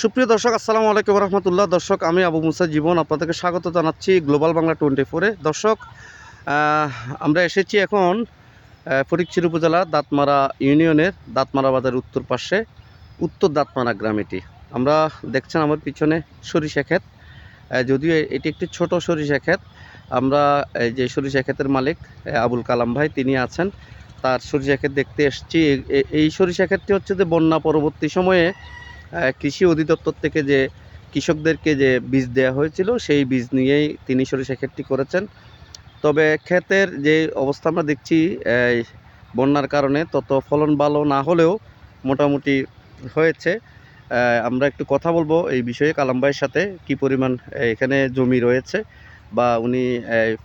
সুপ্রিয় দর্শক, আসসালামু আলাইকুম রহমতুল্লাহ দর্শক, আমি আবু মুসা জীবন আপনাদেরকে স্বাগত জানাচ্ছি গ্লোবাল বাংলা টোয়েন্টি ফোরে। দর্শক আমরা এসেছি এখন ফটিকচির উপজেলা দাঁতমারা ইউনিয়নের দাঁতমারা বাজার উত্তর পাশে, উত্তর দাঁতমারা গ্রাম এটি। আমরা দেখছেন আমার পিছনে সরিষা ক্ষেত। যদিও এটি একটি ছোট সরিষা ক্ষেত, আমরা যে সরিষা ক্ষেতের মালিক আবুল কালাম ভাই, তিনি আছেন। তার সরিষা ক্ষেত দেখতে এসেছি। এই সরিষা ক্ষেতটি হচ্ছে যে বন্যা পরবর্তী সময়ে কৃষি অধিদপ্তর থেকে যে কৃষকদেরকে যে বীজ দেওয়া হয়েছিল, সেই বীজ নিয়েই তিনি সরিষা ক্ষেতটি করেছেন। তবে ক্ষেতের যে অবস্থা আমরা দেখছি বন্যার কারণে তত ফলন ভালো না হলেও মোটামুটি হয়েছে। আমরা একটু কথা বলব এই বিষয়ে কালাম ভাইয়ের সাথে, কি পরিমাণ এখানে জমি রয়েছে বা উনি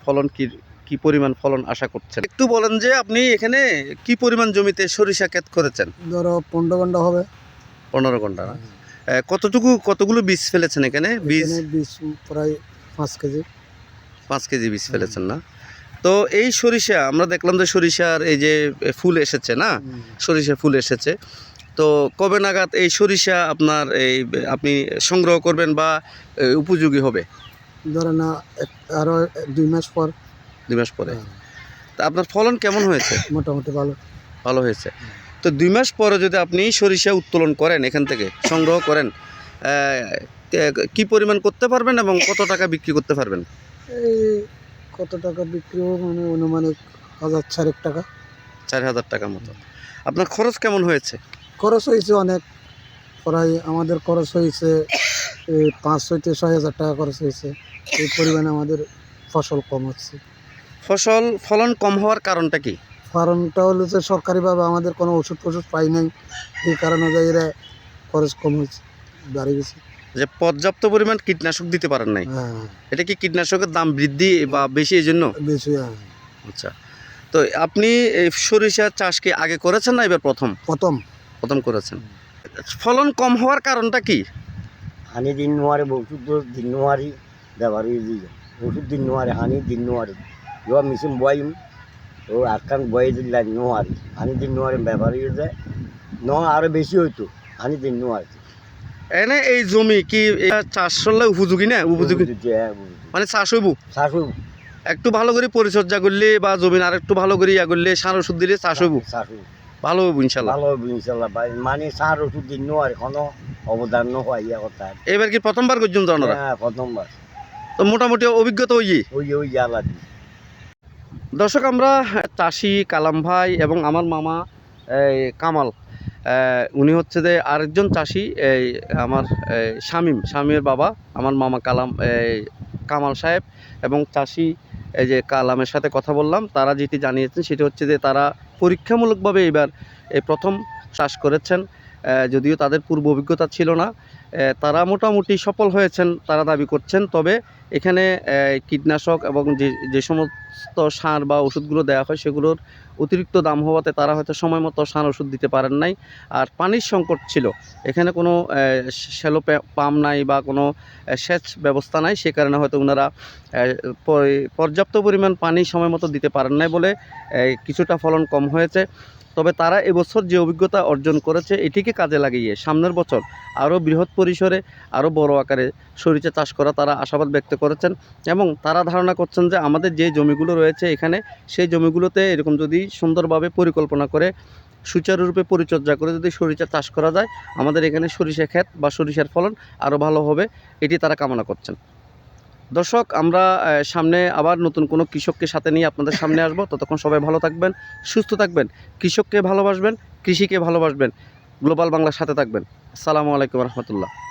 ফলন কি কি পরিমাণ ফলন আশা করছেন? একটু বলেন যে আপনি এখানে কি পরিমাণ জমিতে সরিষা ক্ষেত করেছেন? ধরো ঘণ্টা হবে। পনেরো ঘণ্টা না? কতটুকু কতগুলো বীজ ফেলেছেন এখানে? বীজ? বীজ প্রায় পাঁচ কেজি। পাঁচ কেজি বীজ ফেলেছেন না? তো এই সরিষা আমরা দেখলাম যে সরিষার এই যে ফুল এসেছে না? সরিষা ফুল এসেছে। তো কবে নাগাদ এই সরিষা আপনার এই আপনি সংগ্রহ করবেন বা উপযোগী হবে? ধরে না আরও দুই মাস পর। দুই মাস পরে। হ্যাঁ, তা আপনার ফলন কেমন হয়েছে? মোটামুটি ভালো। ভালো হয়েছে। তো দুই মাস পরে যদি আপনি সরিষা উত্তোলন করেন এখান থেকে সংগ্রহ করেন কি পরিমাণ করতে পারবেন এবং কত টাকা বিক্রি করতে পারবেন? এই কত টাকা বিক্রি মানে অনুমানিক হাজার চারেক টাকা। চার হাজার টাকার মতো। আপনার খরচ কেমন হয়েছে? খরচ হয়েছে অনেক। প্রায় আমাদের খরচ হয়েছে পাঁচ হইতে ছয় হাজার টাকা খরচ হয়েছে। এই পরিমাণে আমাদের ফসল কম হচ্ছে। ফসল ফলন কম হওয়ার কারণটা কি? কারণটা হলো যে সরকারিভাবে আমাদের কোনো ওষুধ ফষুধ পাই নাই। এই কারণে এরা খরচ কম হয়েছে বাড়ি গেছে। যে পর্যাপ্ত পরিমাণ কীটনাশক দিতে পারেন নাই। হ্যাঁ। এটা কি কীটনাশকের দাম বৃদ্ধি বা বেশি এই জন্য বেশি হ্যাঁ। আচ্ছা। তো আপনি এই সরিষা চাষ কি আগে করেছেন না এবার প্রথম? প্রথম। প্রথম করেছেন। ফলন কম হওয়ার কারণটা কি? হানি দিন নোয়ারে ওষুধ দিন নোয়ারি ব্যবহার হয়ে দিয়ে ওষুধ দিন নোয়ারে হানি দিন নোয়ারে। এবার মেশিন বয়ম ও আটকান বয়ে দিলাম নোয়ারি। হানি দিন নোয়ারে ব্যবহার হয়ে যায় ন আরও বেশি হইতো হানি দিন নোয়ারি। এনে এই জমি কি চাষ করলে উপযোগী না? উপযোগী? মানে চাষ হইব? শাশু একটু ভালো করে পরিচর্যা করলে বা জমিন আর একটু ভালো করে ইয়া করলে সার ওষুধ দিলে চাষ হইব? শাশু ভালো হইব ইনশাল্লাহ? ভালো হবে ইনশাল্লাহ ভাই। মানে সার ওষুধ দিন নোয়ারে কোনো অবদান নহয় ইয়া কথা। এবার কি প্রথমবার করছেন তো হ্যাঁ প্রথমবার। তো মোটামুটি অভিজ্ঞতা ওই ওই ওই জ্বালা দর্শক, আমরা চাষি কালাম ভাই এবং আমার মামা কামাল উনি হচ্ছে যে আরেকজন চাষি, এই আমার শামীম, শামীমের বাবা, আমার মামা কালাম কামাল সাহেব এবং চাষি, এই যে কালামের সাথে কথা বললাম, তারা যেটি জানিয়েছেন সেটি হচ্ছে যে তারা পরীক্ষামূলকভাবে এবার এই প্রথম চাষ করেছেন যদিও তাদের পূর্ব অভিজ্ঞতা ছিল না তারা মোটামুটি সফল হয়েছেন, তারা দাবি করছেন, তবে এখানে কীটনাশক এবং যে যে সমস্ত সার বা ওষুধগুলো দেওয়া হয়, সেগুলোর অতিরিক্ত দাম হওয়াতে তারা হয়তো সময় মতো সার ওষুধ দিতে পারেন নাই। আর পানির সংকট ছিল। এখানে কোনো শ্যালো পাম্প নাই বা কোনো সেচ ব্যবস্থা নাই। সে কারণে হয়তো ওনারা পর্যাপ্ত পরিমাণ পানি সময় মতো দিতে পারেন নাই বলে কিছুটা ফলন কম হয়েছে। তবে তারা এবছর যে অভিজ্ঞতা অর্জন করেছে, এটিকে কাজে লাগিয়ে সামনের বছর আরও বৃহৎ পরিসরে আরও বড় আকারে সরিষা চাষ করা তারা আশাবাদ ব্যক্ত করেছেন এবং তারা ধারণা করছেন যে আমাদের যে জমিগুলো রয়েছে এখানে, সেই জমিগুলোতে এরকম যদি সুন্দরভাবে পরিকল্পনা করে, সুচারুরূপে পরিচর্যা করে যদি সরিষা চাষ করা যায়, আমাদের এখানে সরিষা ক্ষেত বা সরিষার ফলন আরও ভালো হবে, এটি তারা কামনা করছেন। দর্শক, আমরা সামনে আবার নতুন কোনো কৃষককে সাথে নিয়ে আপনাদের সামনে আসব। ততক্ষণ সবাই ভালো থাকবেন, সুস্থ থাকবেন, কৃষককে ভালোবাসবেন, কৃষিকে ভালোবাসবেন, গ্লোবাল বাংলার সাথে থাকবেন। আসসালামু আলাইকুম রহমতুল্লাহ।